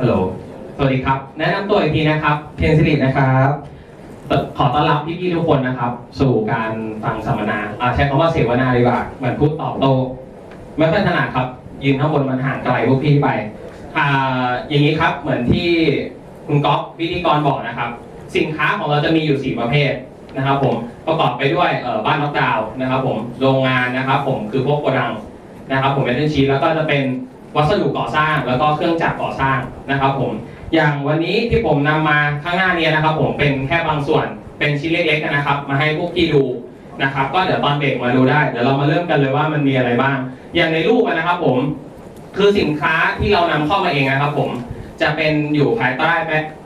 ฮัลโหล สวัสดีครับ แนะนำตัวอีกทีนะครับเทนสิรินะครับ ขอต้อนรับพี่ๆทุกคนนะครับ สู่การฟังสัมมนาอ่าใช้คำว่าเสวนาดีกว่าเหมือนพูดตอบโต้ไม่ค่อยถนัดครับ ยืนข้างบนมันห่างไกลพวกพี่ไปอ่าอย่างนี้ครับเหมือนที่คุณก๊อฟพิธีกรบอกนะครับ สินค้าของเราจะมีอยู่ 4 ประเภทนะครับ ผมประกอบไปด้วยเอ่อบ้านน็อกดาวน์นะครับ ผมโรงงานนะครับ ผมคือพวกโกดังนะครับ ผมเป็นชีสแล้วก็จะเป็น วัสดุก่อสร้างแล้วก็เครื่องจักรก่อสร้างนะครับผมอย่างวันนี้ที่ผมนำมาข้างหน้านี้นะครับ ผมเป็นแค่บางส่วนเป็นชิ้นเล็กๆนะครับ มาให้พวกพี่ดูนะครับ ก็เดี๋ยวตอนเบรกมาดูได้เดี๋ยวเรามาเริ่มกันเลยว่ามันมีอะไรบ้าง อย่างในรูปนะครับ ผมคือสินค้าที่เรานำเข้ามาเองนะครับ ผมจะเป็นอยู่ภายใต้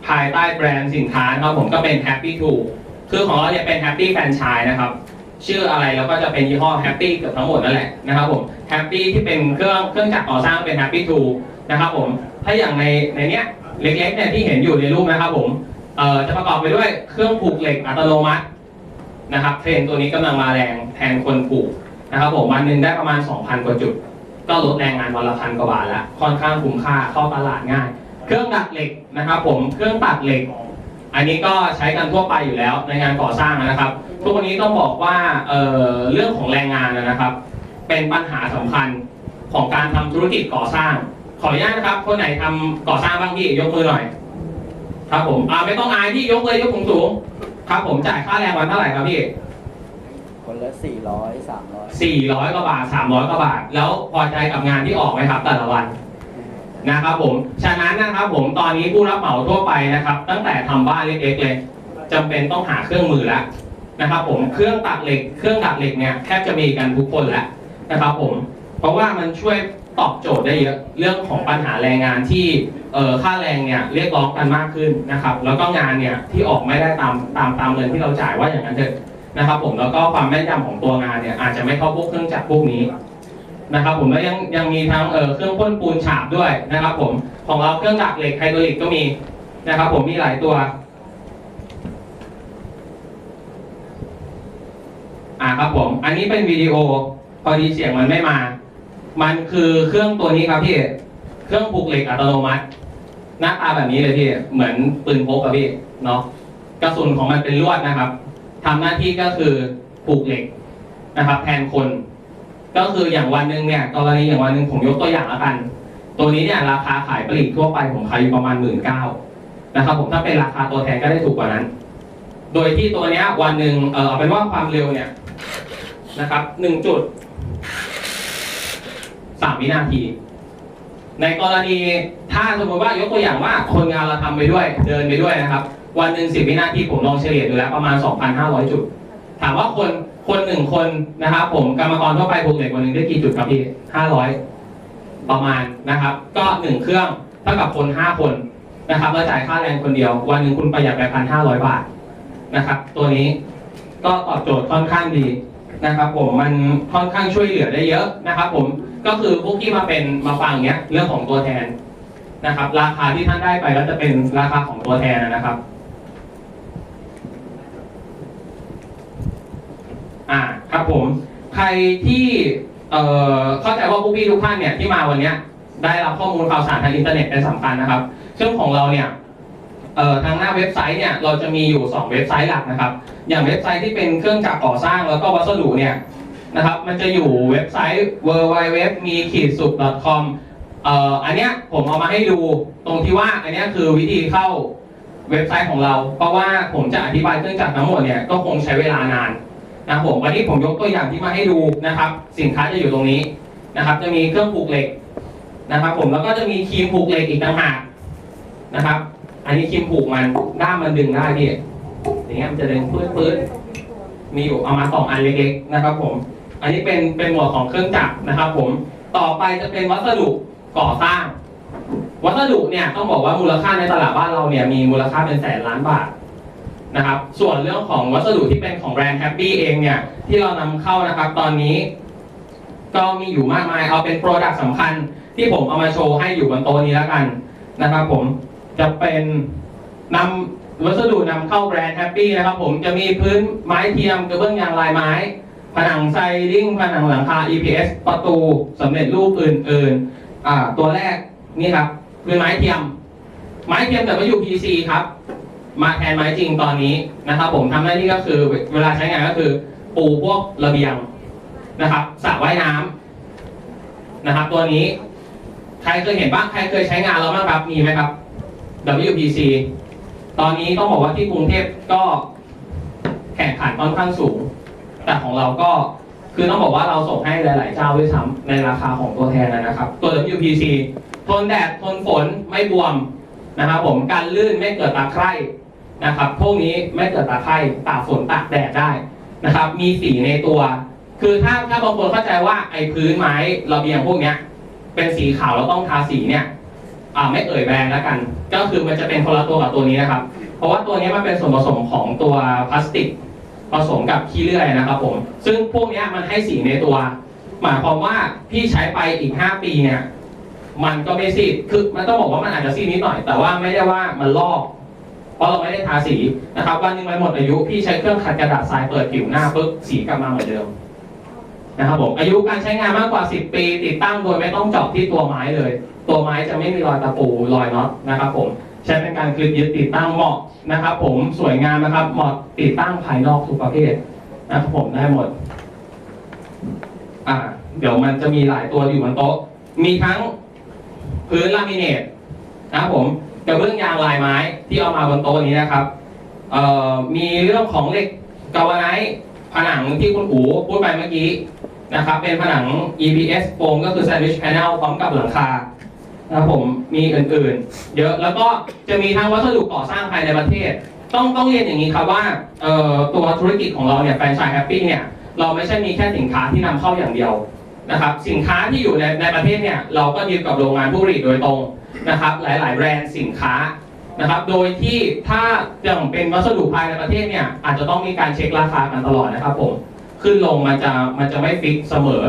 ภายใต้แบรนด์สินค้านะครับผมก็เป็น Happy t o คือของเราเนี่ยเป็น Happy Franchise นะครับ ชื่ออะไรแล้วก็จะเป็นยี่ห้อแฮปปี้เกือบทั้งหมดนั่นแหละนะครับผมแฮปปี้ที่เป็นเครื่องเครื่องจักรก่อสร้างเป็นแฮปปี้ทูนะครับผมถ้าอย่างในในเนี้ยเล็กๆเนี่ยที่เห็นอยู่ในรูปนะครับผมเอ่อจะประกอบไปด้วยเครื่องผูกเหล็กอัตโนมัตินะครับเทรนตัวนี้กำลังมาแรงแทนคนผูกนะครับผมวันหนึ่งได้ประมาณ 2,000 กว่าจุด ก็ลดแรงงานวันละพันกว่าบาทล้วค่อนข้างคุ้มค่าเข้าตลาดง่าย เครื่องดัดเหล็กนะครับผมเครื่องตัดเหล็ก อันนี้ก็ใช้กันทั่วไปอยู่แล้วในงานก่อสร้างนะครับ ทุกวันนี้ต้องบอกว่าเอ่อเรื่องของแรงงานนะครับ เป็นปัญหาสำคัญของการทำธุรกิจก่อสร้าง ขออนุญาตนะครับ คนไหนทำก่อสร้างบ้างพี่ยกมือหน่อย ครับผมอ่าไม่ต้องอายพี่ยกเลยยกสูงสูงๆครับ ผมจ่ายค่าแรงวันเท่าไหร่ครับพี่คนละสี่ร้อยสามร้อยสี่ร้อยกว่าบาทสามร้อยกว่าบาท แล้วพอใจกับงานที่ออกไหมครับ แต่ละวัน นะครับผม ฉะนั้นนะครับผมตอนนี้ผู้รับเหมาทั่วไปนะครับ ตั้งแต่ทำบ้านเล็กๆเลยจำเป็นต้องหาเครื่องมือแล้วนะครับ ผมเครื่องตัดเหล็ก เครื่องดัดเหล็กเนี่ยแทบจะมีกันทุกคนแล้วนะครับ ผม เพราะว่ามันช่วยตอบโจทย์ได้เยอะเรื่องของปัญหาแรงงานที่เอ่อค่าแรงเนี่ยเรียกร้องกันมากขึ้นนะครับ แล้วก็งานเนี่ยที่ออกไม่ได้ตามตามตามเงินที่เราจ่ายว่าอย่างนั้นเถอะนะครับ ผมแล้วก็ความแม่นยำของตัวงานเนี่ยอาจจะไม่เข้าพวกเครื่องจักรพวกนี้ นะครับผมแล้วยังยังมีทั้งเอ่อเครื่องพ่นปูนฉาบด้วยนะครับผมของเราเครื่องจักรเหล็กไฮดรอลิกก็มีนะครับผมมีหลายตัวอ่าครับผม อันนี้เป็นวิดีโอพอดีเสียงมันไม่มา มันคือเครื่องตัวนี้ครับพี่เครื่องผูกเหล็กอัตโนมัติ หน้าตาแบบนี้เลยพี่เหมือนปืนพกอะพี่เนาะกระสุนของมันเป็นลวดนะครับทำหน้าที่ก็คือผูกเหล็กนะครับ แทนคน ก็คืออย่างวันหนึ่งเนี่ยกรณีอย่างวันหนึ่งผมยกตัวอย่างละกัน ตัวนี้เนี่ยราคาขายปลีกทั่วไปผมขายอยู่ประมาณหมื่นเก้านะครับผมถ้าเป็นราคาตัวแทนก็ได้ถูกกว่านั้น โดยที่ตัวเนี้ยวันหนึ่งเออเอาเป็นว่าความเร็วเนี่ยนะครับหนึ่งจุดสามวินาที ในกรณีถ้าสมมติว่ายกตัวอย่างว่าคนงานเราทำไปด้วยเดินไปด้วยนะครับ วันหนึ่งสิบวินาทีผมลองเฉลี่ยดูแล้วประมาณ2,500จุด ถามว่าคน คนหนึ่งคนนะครับผมกรรมกรทั่วไปปลูกเหล็กวันหนึ่งได้กี่จุดครับพี่ห้าร้อยประมาณนะครับ ก็หนึ่งเครื่องเท่ากับคนห้าคนนะครับแล้วจ่ายค่าแรงคนเดียว วันหนึ่งคุณประหยัดไปพันห้าร้อยบาทนะครับ ตัวนี้ก็ตอบโจทย์ค่อนข้างดีนะครับ ผมมันค่อนข้างช่วยเหลือได้เยอะนะครับ ผมก็คือพวกที่มาเป็นมาฟังเนี้ยเรื่องของตัวแทนนะครับ ราคาที่ท่านได้ไปก็จะเป็นราคาของตัวแทนนะครับ อ่าครับผม ใครที่เอ่อเข้าใจว่าพวกพี่ทุกท่านเนี่ยที่มาวันเนี้ยได้รับข้อมูลข่าวสารทางอินเทอร์เน็ตเป็นสำคัญนะครับ ซึ่งของเราเนี่ยเอ่อทางหน้าเว็บไซต์เนี่ยเราจะมีอยู่ 2 เว็บไซต์หลักนะครับ อย่างเว็บไซต์ที่เป็นเครื่องจักรก่อสร้างแล้วก็วัสดุเนี่ยนะครับ มันจะอยู่เว็บไซต์ w w w m i k i s u k c o m เอ่ออันเนี้ยผมเอามาให้ดูตรงที่ว่าอันเนี้ยคือวิธีเข้าเว็บไซต์ของเรา เพราะว่าผมจะอธิบายเครื่องจักรทั้งหมดเนี่ยก็คงใช้เวลานาน นะครับผมวันนี้ผมยกตัวอย่างที่มาให้ดูนะครับ สินค้าจะอยู่ตรงนี้นะครับ จะมีเครื่องผูกเหล็กนะครับ ผมแล้วก็จะมีครีมผูกเหล็กอีกต่างหากนะครับ อันนี้ครีมผูกมันด้ามมันดึงได้พี่อย่างเงี้ยมันจะดึงปื๊ดปื๊ดมีอยู่เอามาสองอันเล็กๆนะครับ ผม อันนี้เป็นเป็นหมวดของเครื่องจักรนะครับ ผมต่อไปจะเป็นวัสดุก่อสร้าง วัสดุเนี่ยต้องบอกว่ามูลค่าในตลาดบ้านเราเนี่ยมีมูลค่าเป็นแสนล้านบาท นะครับ ส่วนเรื่องของวัสดุที่เป็นของแบรนด์แฮปปี้เองเนี่ยที่เรานำเข้านะครับ ตอนนี้ก็มีอยู่มากมายเอาเป็นโปรดักต์สำคัญที่ผมเอามาโชว์ให้อยู่บนโต๊ะนี้แล้วกันนะครับผมจะเป็นนำวัสดุนำเข้าแบรนด์แฮปปี้นะครับผมจะมีพื้นไม้เทียมกระเบื้องยางลายไม้ ผนังไซดิ้งผนังหลังคา EPS ประตูสำเร็จรูปอื่นๆตัวแรกนี่ครับพื้นไม้เทียม ไม้เทียม WPC ครับ มาแทนไม้จริงตอนนี้นะครับ ผมทำหน้าที่ก็คือเวลาใช้งานก็คือ ปูพวกระเบียงนะครับสระว่ายน้ำนะครับ ตัวนี้ใครเคยเห็นบ้างใครเคยใช้งานแล้วบ้างครับมีไหมครับ WPC ตอนนี้ต้องบอกว่าที่กรุงเทพก็แข่งขันค่อนข้างสูง แต่ของเราก็คือต้องบอกว่าเราส่งให้หลาย ๆ เจ้าด้วยซ้ำในราคาของตัวแทนนะครับ ตัว WPC ทนแดดทนฝนไม่บวมนะครับผมการลื่นไม่เกิดตาไคร่ นะครับพวกนี้ไม่เกิดตาไคร่ตากฝนตากแดดได้นะครับ มีสีในตัว คือถ้าถ้าบางคนเข้าใจว่าไอ้พื้นไม้ระเบียงพวกเนี้ย เป็นสีขาวแล้วต้องทาสีเนี่ยอ่าไม่เอ่ยแบรนด์แล้วกัน ก็คือมันจะเป็นคนละตัวกับตัวนี้นะครับ เพราะว่าตัวนี้มันเป็นส่วนผสมของตัวพลาสติกผสมกับขี้เลื่อยนะครับผม ซึ่งพวกนี้มันให้สีในตัว หมายความว่าพี่ใช้ไปอีก 5 ปีเนี่ย มันก็ไม่ซีด คือมันต้องบอกว่ามันอาจจะซีดนิดหน่อย แต่ว่าไม่ได้ว่ามันลอก เพราะเราไม่ได้ทาสีนะครับวันหนึงมันหมดอายุพี่ใช้เครื่องขัดกระดาษทรายเปิดผิวหน้าปุ๊บสีกลับมาเหมือนเดิมนะครับผมอายุการใช้งานมากกว่า 10 ปี ติดตั้งโดยไม่ต้องเจาะที่ตัวไม้เลย ตัวไม้จะไม่มีรอยตะปูรอยน็อตนะครับผมใช้เป็นการคลิปยึดติดตั้งเหมาะนะครับผมสวยงามนะครับเหมาะติดตั้งภายนอกทุกประเภทนะครับผมได้หมดอ่าเดี๋ยวมันจะมีหลายตัวอยู่บนโต๊ะ มีทั้งพื้นลามิเนตนะครับผม กระเบื้องยางลายไม้ที่เอามาบนโต๊ะนี้นะครับมีเรื่องของเหล็กกาวไนท์ผนังที่คุณอูพูดไปเมื่อกี้นะครับ เป็นผนัง EPS โฟมก็คือ Sandwich Panel พร้อมกับหลังคานะครับผมมีอื่นๆ เยอะแล้วก็จะมีทั้งวัสดุก่อสร้างภายในประเทศ ต้องต้องเรียนอย่างนี้ครับว่าตัวธุรกิจของเราเนี่ยแฟรนไชส์แฮปปี้เนี่ยเราไม่ใช่มีแค่สินค้าที่นำเข้าอย่างเดียวนะครับสินค้าที่อยู่ในในประเทศเนี่ยเราก็ดีลกับโรงงานผู้ผลิตโดยตรง นะครับหลาย ๆ แบรนด์สินค้านะครับ โดยที่ถ้าอย่างเป็นวัสดุภายในประเทศเนี่ยอาจจะต้องมีการเช็คราคากันตลอดนะครับผมขึ้นลงมันจะมันจะไม่ฟิกเสมอ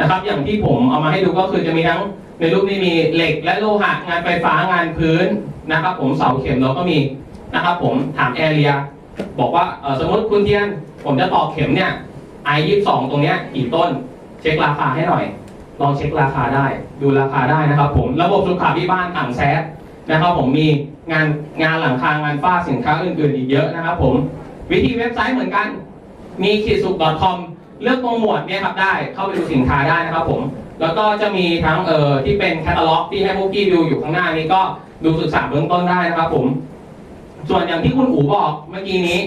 นะครับ อย่างที่ผมเอามาให้ดูก็คือจะมีทั้งในรูปนี้มีเหล็กและโลหะงานไฟฟ้างานพื้นนะครับ ผมเสาเข็มเราก็มีนะครับ ผมถามแอเรียบอกว่าสมมติคุณเทียน ผมจะตอกเข็มเนี่ยไอยี่สองตรงเนี้ยกี่ต้น เช็คราคาให้หน่อย ลองเช็คราคาได้ดูราคาได้นะครับ ผมระบบสุขาพิบาลถังแซดนะครับ ผมมีงานงานหลังคางานฝ้าสินค้าอื่นๆอีกเยอะนะครับ ผมวิธีเว็บไซต์เหมือนกันมีขีดสุก .com เลือกตรงหมวดเนี่ยครับได้เข้าไปดูสินค้าได้นะครับ ผม แล้วก็จะมีทั้งเอ่อที่เป็นแคตตาล็อกที่ให้พวกพี่ดูอยู่ข้างหน้านี้ก็ดูศึกษาเบื้องต้นได้นะครับ ผม ส่วนอย่างที่คุณอู๋บอกเมื่อกี้นี้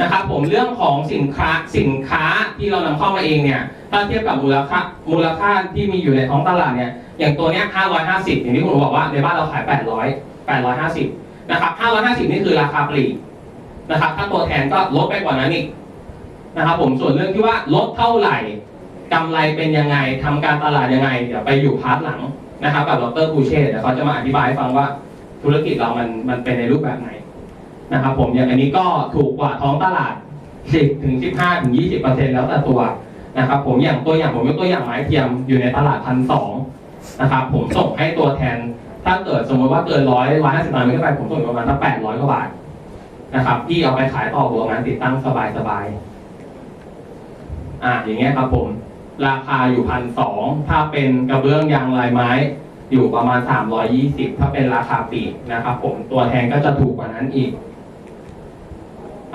นะครับผมเรื่องของสินค้าสินค้าที่เรานำเข้ามาเองเนี่ยถ้าเทียบกับมูลค่ามูลค่าที่มีอยู่ในท้องตลาดเนี่ยอย่างตัวเนี้ย550 อย่างที่คุณบอกว่าในบ้านเราขาย 800 850นะครับ550 นี่คือราคาปลีกนะครับถ้าตัวแทนก็ลดไปกว่านั้นอีกนะครับผมส่วนเรื่องที่ว่าลดเท่าไหร่กำไรเป็นยังไงทำการตลาดยังไงเดี๋ยวไปอยู่พาร์ทหลังนะครับกับดรคูเช่เดี๋ยวเขาจะมาอธิบายให้ฟังว่าธุรกิจเรามันมันเป็นในรูปแบบไหน นะครับผมอย่างอันนี้ก็ถูกกว่าท้องตลาด 10ถึง15ถึง20เปอร์เซ็นต์แล้วแต่ตัวนะครับผมอย่างตัวอย่างผมยกตัวอย่างไม้เทียมอยู่ในตลาดพันสองนะครับผมส่งให้ตัวแทน ถ้าเกิดสมมติว่าเกินร้อยร้อยห้าสิบตันขึ้นไปผมส่งอยู่ประมาณสักแปดร้อยกว่าบาทนะครับที่เอาไปขายต่อหัวงานติดตั้งสบายสบายๆอะอย่างเงี้ยครับผมราคาอยู่พันสองถ้าเป็นกระเบื้องยางลายไม้อยู่ประมาณสามร้อยี่สิบถ้าเป็นราคาปีกนะครับผมตัวแทนก็จะถูกกว่านั้นอีก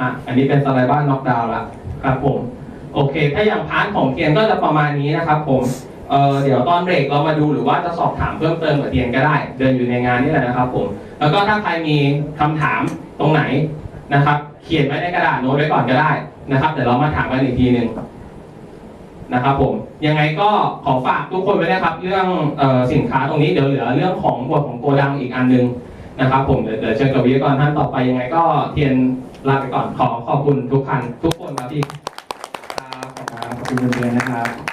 อะอันนี้เป็นสไลด์บ้านน็อกดาวน์ละครับผม โอเค ถ้าอย่างพาร์ทของเทียนก็จะประมาณนี้นะครับผมเออเดี๋ยวตอนเบรกเรามาดูหรือว่าจะสอบถามเพิ่มเติมกับเทียนก็ได้ เดินอยู่ในงานนี่แหละนะครับ ผม แล้วก็ถ้าใครมีคำถามตรงไหนนะครับ เขียนไว้ในกระดาษโน้ตไว้ก่อนก็ได้นะครับเดี๋ยวเรามาถามกันอีกทีหนึ่งนะครับผมยังไงก็ขอฝากทุกคนไว้นะครับ เรื่องออสินค้าตรงนี้เดี๋ยวเหลือเรื่องของบทของโกดังอีกอันหนึงนะครับ ผมเดี๋ยวเชิญกับวิทยากรท่านต่อไปยังไงก็เทียน ลาไปก่อนขอขอบคุณทุกคันทุกคนครับที่ครับขอบคุณเพื่อนๆนะครับ